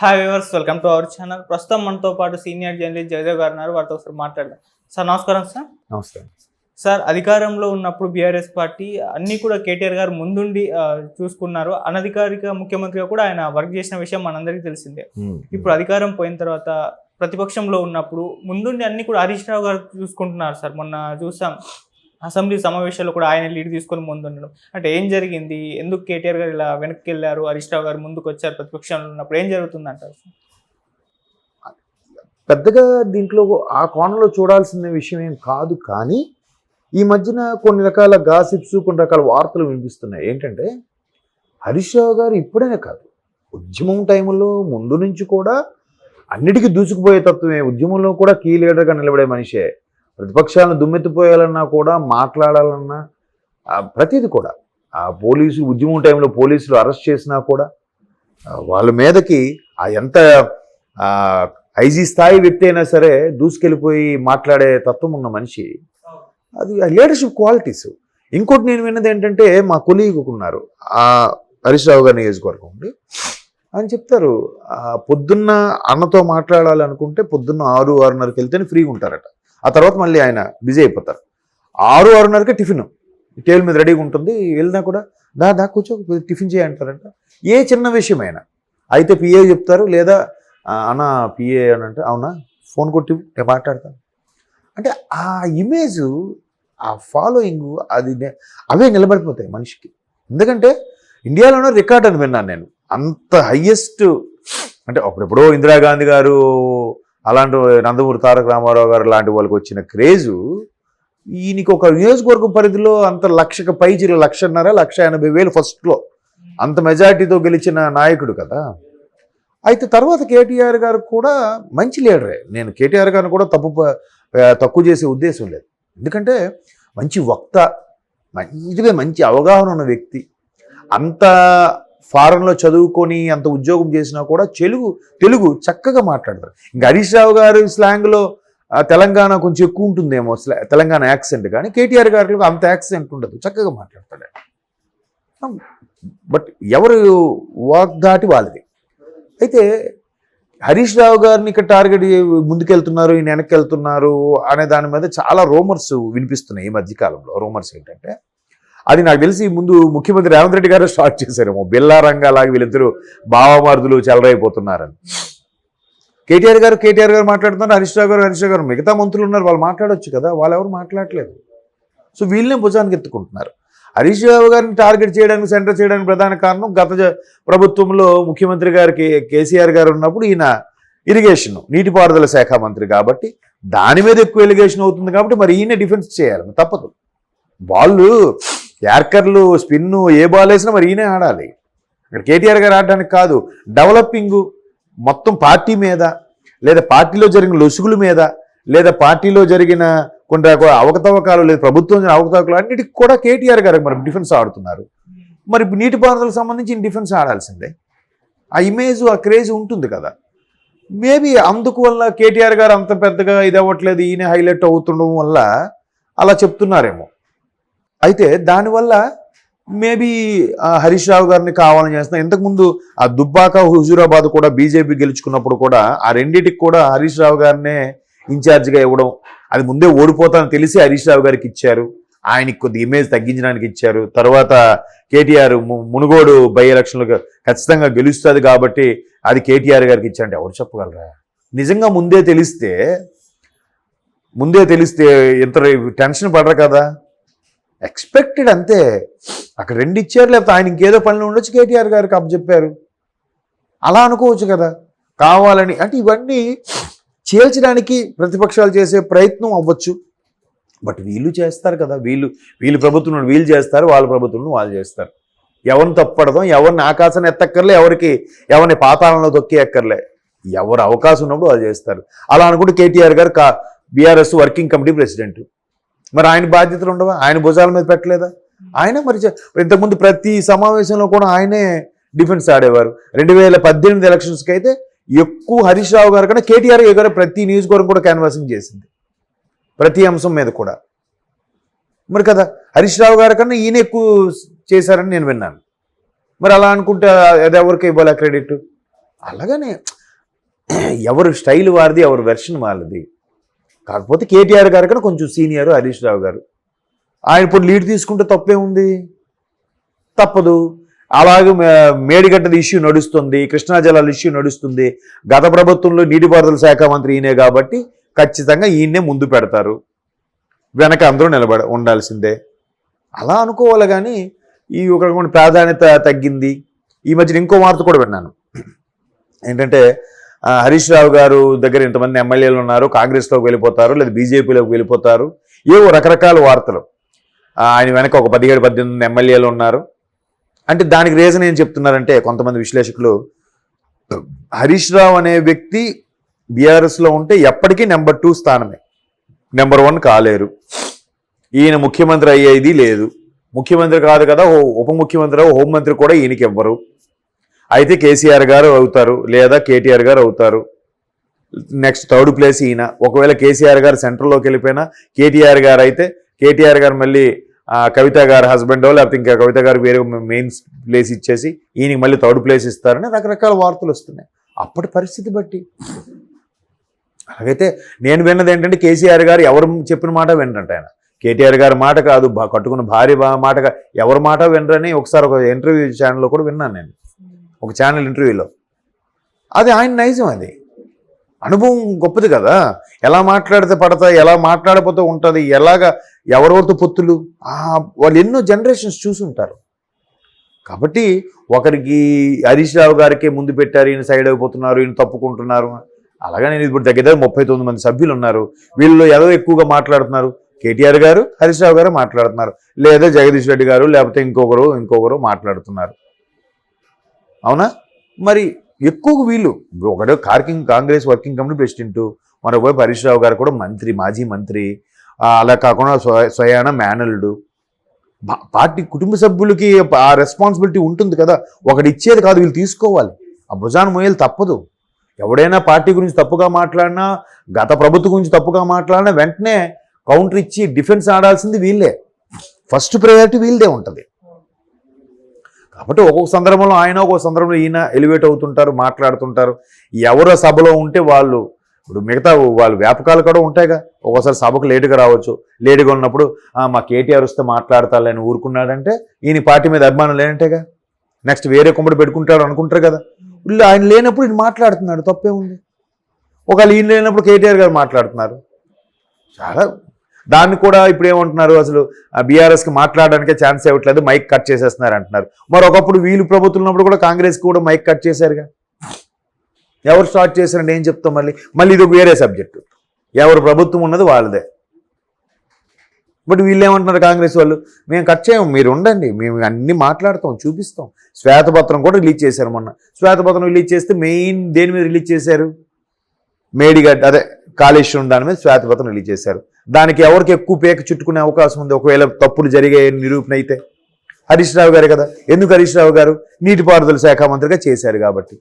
Hi viewers welcome to our channel ప్రస్తుతం మనతో పాటు సీనియర్ జర్నలిస్ట్ జయదేవ్ గారు ఉన్నారు. వారితో ఒకసారి మాట్లాడదాం. సార్ నమస్కారం సార్ నమస్తే సార్ అధికారంలో ఉన్నప్పుడు బీఆర్ఎస్ పార్టీ అన్ని కూడా కేటీఆర్ గారు ముందుండి చూసుకున్నారు. అనధికారిక ముఖ్యమంత్రిగా కూడా ఆయన వర్క్ చేసిన విషయం మనందరికీ తెలిసిందే. ఇప్పుడు అధికారం పోయిన తర్వాత ప్రతిపక్షంలో ఉన్నప్పుడు ముందుండి అన్ని కూడా హరీష్ రావు గారు చూసుకుంటున్నారు సార్ మొన్న చూసాం. అసెంబ్లీ సమావేశాల్లో కూడా ఆయన లీడ్ తీసుకొని ముందుండడం. అంటే ఏం జరిగింది? ఎందుకు కేటీఆర్ గారు ఇలా వెనక్కి వెళ్ళారు హరీష్ రావు గారు ముందుకు వచ్చారు ప్రతిపక్షంలో ఉన్నప్పుడు ఏం జరుగుతుంది అంటారు పెద్దగా దీంట్లో ఆ కోణంలో చూడాల్సిన విషయం ఏం కాదు కానీ ఈ మధ్యన కొన్ని రకాల గాసిప్స్ కొన్ని రకాల వార్తలు వినిపిస్తున్నాయి. ఏంటంటే హరీష్ రావు గారు ఇప్పుడనే కాదు ఉద్యమం టైంలో ముందు నుంచి కూడా అన్నిటికీ దూసుకుపోయే తత్వమే. ఉద్యమంలో కూడా కీ లీడర్గా నిలబడే మనిషే. ప్రతిపక్షాలను దుమ్మెత్తిపోయాలన్నా కూడా మాట్లాడాలన్నా ప్రతిది ప్రతిదీ కూడా. ఆ పోలీసు ఉద్యమం టైంలో పోలీసులు అరెస్ట్ చేసినా కూడా వాళ్ళ మీదకి ఆ ఎంత ఐజీ స్థాయి వ్యక్తి అయినా సరే దూసుకెళ్ళిపోయి మాట్లాడే తత్వం ఉన్న మనిషి. అది లీడర్షిప్ క్వాలిటీస్ ఇంకోటి నేను విన్నది ఏంటంటే మా కొలీగ్ ఉన్నారు. ఆ హరీష్రావు గారి నియోజకవర్గం ఉండి అని చెప్తారు పొద్దున్న అన్నతో మాట్లాడాలనుకుంటే పొద్దున్న ఆరు ఆరున్నరకి వెళ్తేనే ఫ్రీగా ఉంటారట. ఆ తర్వాత మళ్ళీ ఆయన బిజీ అయిపోతారు. ఆరు ఆరున్నరకే టిఫిన్. టేబుల్ మీద రెడీగా ఉంటుంది. వెళ్ళినా కూడా దా దా కూర్చో టిఫిన్ చేయంటారంట ఏ చిన్న విషయమైనా. అయితే పిఏ చెప్తారు లేదా అన్న పిఏ అని అంటే అవునా ఫోన్ కొట్టి నేను మాట్లాడతాను. అంటే ఆ ఇమేజ్ ఆ ఫాలోయింగ్ అది అవే నిలబడిపోతాయి మనిషికి. ఎందుకంటే ఇండియాలోనే రికార్డ్ అని విన్నాను నేను. అంత హయ్యెస్ట్ అంటే అప్పుడెప్పుడో ఇందిరాగాంధీ గారు అలాంటి నందమూరి తారక రామారావు గారు లాంటి వాళ్ళకి వచ్చిన క్రేజు ఈయనకి ఒక నియోజకవర్గం పరిధిలో అంత లక్షకు పైచి లక్షన్నర లక్ష ఎనభై వేలు ఫస్ట్లో. అంత మెజార్టీతో గెలిచిన నాయకుడు కదా. అయితే తర్వాత కేటీఆర్ గారు కూడా మంచి లీడరే. నేను కేటీఆర్ గారిని కూడా తప్పు తక్కువ చేసే ఉద్దేశం లేదు. ఎందుకంటే మంచి వక్త మంచిగా మంచి అవగాహన ఉన్న వ్యక్తి. అంత ఫారెన్లో చదువుకొని అంత ఉద్యోగం చేసినా కూడా తెలుగు తెలుగు చక్కగా మాట్లాడతారు. ఇంకా హరీష్ రావు గారు స్లాంగ్లో తెలంగాణ కొంచెం ఎక్కువ ఉంటుందేమో స్లా- తెలంగాణ యాక్సెంట్ కానీ కేటీఆర్ గారికి అంత యాక్సెంట్ ఉండదు చక్కగా మాట్లాడతాడు. బట్ ఎవరు వాగ్దాటి వాళ్ళది? అయితే హరీష్ రావు గారిని ఇక్కడ టార్గెట్ ముందుకెళ్తున్నారు ఈయన వెనక్కి వెళ్తున్నారు అనే దాని మీద చాలా రూమర్స్ వినిపిస్తున్నాయి ఈ మధ్య కాలంలో. రూమర్స్ ఏంటంటే అది నాకు తెలిసి ముందు ముఖ్యమంత్రి రేవంత్ రెడ్డి గారు స్టార్ట్ చేశారేమో. బిల్లా రంగాలాగా వీళ్ళిద్దరూ భావమార్దులు చెలరైపోతున్నారని కేటీఆర్ గారు కేటీఆర్ గారు మాట్లాడుతున్నారు హరీష్ రావు గారు హరీష్ రావు గారు మిగతా మంత్రులు ఉన్నారు వాళ్ళు మాట్లాడొచ్చు కదా వాళ్ళు ఎవరు మాట్లాడలేదు. సో వీళ్ళనే భుజానికి ఎత్తుకుంటున్నారు. హరీష్ రావు గారిని టార్గెట్ చేయడానికి సెంటర్ చేయడానికి ప్రధాన కారణం గత జ- ప్రభుత్వంలో ముఖ్యమంత్రి గారికి కేసీఆర్ గారు ఉన్నప్పుడు ఈయన ఇరిగేషన్ నీటిపారుదల శాఖ మంత్రి కాబట్టి దాని మీద ఎక్కువ ఎలిగేషన్ అవుతుంది కాబట్టి మరి ఈయన డిఫెన్స్ చేయాలి. తప్పదు. వాళ్ళు యార్కర్లు స్పిన్ ఏ బాల్ వేసినా మరి ఈయనే ఆడాలి. ఇక్కడ కేటీఆర్ గారు ఆడడానికి కాదు డెవలపింగ్ మొత్తం పార్టీ మీద లేదా పార్టీలో జరిగిన లొసుగుల మీద లేదా పార్టీలో జరిగిన కొన్ని అవకతవకాలు లేదా ప్రభుత్వం జరిగిన అవకతవకాలు అన్నిటికి కూడా కేటీఆర్ గారు మరి డిఫెన్స్ ఆడుతున్నారు. మరి నీటిపారుదలకు సంబంధించి డిఫెన్స్ ఆడాల్సిందే. ఆ ఇమేజ్ ఆ క్రేజ్ ఉంటుంది కదా. మేబీ అందుకు వల్ల కేటీఆర్ గారు అంత పెద్దగా ఇది అవ్వట్లేదు ఈయన హైలైట్ అవుతుండడం వల్ల అలా చెప్తున్నారేమో. అయితే దానివల్ల మేబీ హరీష్ రావు గారిని కావాలని చేస్తున్నా. ఇంతకుముందు ఆ దుబ్బాక హుజూరాబాద్ కూడా బీజేపీ గెలుచుకున్నప్పుడు కూడా ఆ రెండింటికి కూడా హరీష్ రావు గారినే ఇన్ఛార్జిగా ఇవ్వడం అది ముందే ఓడిపోతానని తెలిసి హరీష్ రావు గారికి ఇచ్చారు. ఆయనకి కొద్ది ఇమేజ్ తగ్గించడానికి ఇచ్చారు. తర్వాత కేటీఆర్ ము- మునుగోడు బై ఎలక్షన్లు ఖచ్చితంగా గెలుస్తుంది కాబట్టి అది కేటీఆర్ గారికి ఇచ్చారంటే ఎవరు చెప్పగలరా? నిజంగా ముందే తెలిస్తే ముందే తెలిస్తే ఇంత టెన్షన్ పడరు కదా. ఎక్స్పెక్టెడ్ అంతే. అక్కడ రెండు ఇచ్చారు లేకపోతే ఆయన ఇంకేదో పనులు ఉండొచ్చు కేటీఆర్ గారికి అప్పచెప్పారు అలా అనుకోవచ్చు కదా. కావాలని అంటే ఇవన్నీ చేల్చడానికి ప్రతిపక్షాలు చేసే ప్రయత్నం అవ్వచ్చు. బట్ వీళ్ళు చేస్తారు కదా. వీళ్ళు వీళ్ళు ప్రభుత్వం వీళ్ళు చేస్తారు వాళ్ళ ప్రభుత్వం వాళ్ళు చేస్తారు. ఎవరిని తప్పడదాం ఎవరిని ఆకాశాన్ని ఎత్తక్కర్లే ఎవరికి ఎవరిని పాతాళంలో తొక్కి ఎక్కర్లే. ఎవరు అవకాశం ఉన్నప్పుడు వాళ్ళు చేస్తారు. అలా అనుకుంటే కేటీఆర్ గారు కా బీఆర్ఎస్ వర్కింగ్ కమిటీ ప్రెసిడెంట్. మరి ఆయన బాధ్యతలు ఉండవా? ఆయన భుజాల మీద పెట్టలేదా? ఆయన మరి ఇంతకుముందు ప్రతి సమావేశంలో కూడా ఆయనే డిఫెన్స్ ఆడేవారు. రెండు వేల పద్దెనిమిది ఎలక్షన్స్కి అయితే ఎక్కువ హరీష్ రావు గారు కన్నా కేటీఆర్ గారు ప్రతి నియోజకవర్గం కూడా క్యాన్వాసింగ్ చేసింది. ప్రతి అంశం మీద కూడా. మరి కదా హరీష్ రావు గారి కన్నా ఈయన ఎక్కువ చేశారని నేను విన్నాను. మరి అలా అనుకుంటే అది ఎవరికి ఇవ్వాలి క్రెడిట్ అలాగనే ఎవరు స్టైల్ వారిది ఎవరు వెర్షన్ వాళ్ళది. కాకపోతే కేటీఆర్ గారు కన్నా కొంచెం సీనియర్ హరీష్ రావు గారు. ఆయన ఇప్పుడు లీడ్ తీసుకుంటే తప్పే ఉంది తప్పదు. అలాగే మేడిగడ్డల మేడిగడ్డది ఇష్యూ నడుస్తుంది కృష్ణా జలాల ఇష్యూ నడుస్తుంది. గత ప్రభుత్వంలో నీటిపారుదల శాఖ మంత్రి ఈయనే కాబట్టి ఖచ్చితంగా ఈయన్నే ముందు పెడతారు. వెనక అందరూ నిలబడ ఉండాల్సిందే. అలా అనుకోవాలి కానీ ఈ ఒక ప్రాధాన్యత తగ్గింది. ఈ మధ్యన ఇంకో వార్త కూడా విన్నాను. ఏంటంటే హరీష్ రావు గారు దగ్గర ఇంతమంది ఎమ్మెల్యేలు ఉన్నారు కాంగ్రెస్లోకి వెళ్ళిపోతారు లేదా బీజేపీలోకి వెళ్ళిపోతారు. ఏవో రకరకాల వార్తలు. ఆయన వెనక ఒక పదిహేడు పద్దెనిమిది ఎమ్మెల్యేలు ఉన్నారు. అంటే దానికి రీజన్ ఏం చెప్తున్నారంటే కొంతమంది విశ్లేషకులు హరీష్ రావు అనే వ్యక్తి బీఆర్ఎస్లో ఉంటే ఎప్పటికీ నెంబర్ టూ స్థానమే. నెంబర్ వన్ కాలేరు. ఈయన ముఖ్యమంత్రి అయ్యేది లేదు. ముఖ్యమంత్రి కాదు కదా ఉప ముఖ్యమంత్రి హోంమంత్రి కూడా ఈయనకి ఇవ్వరు అయితే కేసీఆర్ గారు అవుతారు లేదా కేటీఆర్ గారు అవుతారు. నెక్స్ట్ థర్డ్ ప్లేస్ ఈయన. ఒకవేళ కేసీఆర్ గారు సెంట్రల్లోకి వెళ్ళిపోయినా కేటీఆర్ గారు అయితే కేటీఆర్ గారు మళ్ళీ కవిత గారు హస్బెండో లేకపోతే ఇంకా కవిత గారు వేరే మెయిన్ ప్లేస్ ఇచ్చేసి ఈయనకి మళ్ళీ థర్డ్ ప్లేస్ ఇస్తారని రకరకాల వార్తలు వస్తున్నాయి. అప్పటి పరిస్థితి బట్టి. అలాగైతే నేను విన్నది ఏంటంటే కేసీఆర్ గారు ఎవరు చెప్పిన మాట వినరంట ఆయన. కేటీఆర్ గారి మాట కాదు కట్టుకున్న భార్య మాట ఎవరి మాట వినరని ఒకసారి ఒక ఇంటర్వ్యూ ఛానల్లో కూడా విన్నాను నేను. ఒక ఛానల్ ఇంటర్వ్యూలో అది ఆయన నైజం అది. అనుభవం గొప్పది కదా. ఎలా మాట్లాడితే పడతా ఎలా మాట్లాడపోతే ఉంటుంది ఎలాగ ఎవరెవరితో పొత్తులు వాళ్ళు ఎన్నో జనరేషన్స్ చూసి ఉంటారు కాబట్టి ఒకరికి హరీష్ రావు గారికి ముందు పెట్టారు ఈయన సైడ్ అయిపోతున్నారు ఈయన తప్పుకుంటున్నారు. అలాగే నేను ఇప్పుడు దగ్గర దగ్గర ముప్పై తొమ్మిది మంది సభ్యులు ఉన్నారు. వీళ్ళు ఎవరు ఎక్కువగా మాట్లాడుతున్నారు. కేటీఆర్ గారు హరీష్ రావు గారు మాట్లాడుతున్నారు. లేదా జగదీష్ రెడ్డి గారు లేకపోతే ఇంకొకరు ఇంకొకరు మాట్లాడుతున్నారు. అవునా? మరి ఎక్కువ వీళ్ళు ఇప్పుడు ఒకటే కార్కింగ్ కాంగ్రెస్ వర్కింగ్ కమిటీ ప్రెసిడెంట్ మరోవైపు హరీష్ రావు గారు కూడా మంత్రి మాజీ మంత్రి అలా కాకుండా స్వ- స్వయాన మేనల్డు పార్టీ కుటుంబ సభ్యులకి ఆ రెస్పాన్సిబిలిటీ ఉంటుంది కదా ఒకటి ఇచ్చేది కాదు వీళ్ళు తీసుకోవాలి. ఆ భుజాన్ మోయాలి తప్పదు. ఎవడైనా పార్టీ గురించి తప్పుగా మాట్లాడినా గత ప్రభుత్వం గురించి తప్పుగా మాట్లాడినా వెంటనే కౌంటర్ ఇచ్చి డిఫెన్స్ ఆడాల్సింది వీళ్ళే. ఫస్ట్ ప్రయారిటీ వీళ్ళదే ఉంటుంది. కాబట్టి ఒక్కొక్క సందర్భంలో ఆయన ఒక్కొక్క సందర్భంలో ఈయన ఎలివేట్ అవుతుంటారు మాట్లాడుతుంటారు. ఎవరు సభలో ఉంటే వాళ్ళు ఇప్పుడు మిగతా వాళ్ళు వ్యాపకాలు కూడా ఉంటాయిగా. ఒక్కోసారి సభకు లేటుగా రావచ్చు. లేటుగా ఉన్నప్పుడు మా కేటీఆర్ వస్తే మాట్లాడతాలని ఊరుకున్నాడంటే ఈయన పార్టీ మీద అభిమానం లేనంటేగా. నెక్స్ట్ వేరే కుమ్మడి పెట్టుకుంటాడు అనుకుంటారు కదా. వీళ్ళు ఆయన లేనప్పుడు ఈయన మాట్లాడుతున్నాడు తప్పే ఉంది ఒకవేళ ఈయన లేనప్పుడు కేటీఆర్ గారు మాట్లాడుతున్నారు. చాలా దాన్ని కూడా ఇప్పుడు ఏమంటున్నారు? అసలు బీఆర్ఎస్కి మాట్లాడడానికే ఛాన్స్ ఇవ్వట్లేదు మైక్ కట్ చేసేస్తున్నారు అంటున్నారు. మరి ఒకప్పుడు వీళ్ళు ప్రభుత్వం ఉన్నప్పుడు కూడా కాంగ్రెస్కి కూడా మైక్ కట్ చేశారుగా? ఎవరు స్టార్ట్ చేశారంటే ఏం చెప్తాం మళ్ళీ? మళ్ళీ ఇది ఒక వేరే సబ్జెక్టు. ఎవరు ప్రభుత్వం ఉన్నది వాళ్ళదే. బట్ వీళ్ళు ఏమంటున్నారు కాంగ్రెస్ వాళ్ళు? మేము కట్ చేయము మీరు ఉండండి మేము అన్ని మాట్లాడతాం చూపిస్తాం. శ్వేతపత్రం కూడా రిలీజ్ చేశారు మొన్న. శ్వేతపత్రం రిలీజ్ చేస్తే మెయిన్ దేని మీద రిలీజ్ చేశారు? మేడిగడ్డ అదే కాళేశ్వరం దాని మీద శ్వేతపత్రం రిలీజ్ చేశారు. దానికి ఎవరికి ఎక్కువ పేక చుట్టుకునే అవకాశం ఉంది? ఒకవేళ తప్పులు జరిగే నిరూపణ అయితే. హరీష్ రావు గారు కదా. ఎందుకు హరీష్ రావు గారు? నీటిపారుదల శాఖ మంత్రిగా చేశారు కాబట్టి.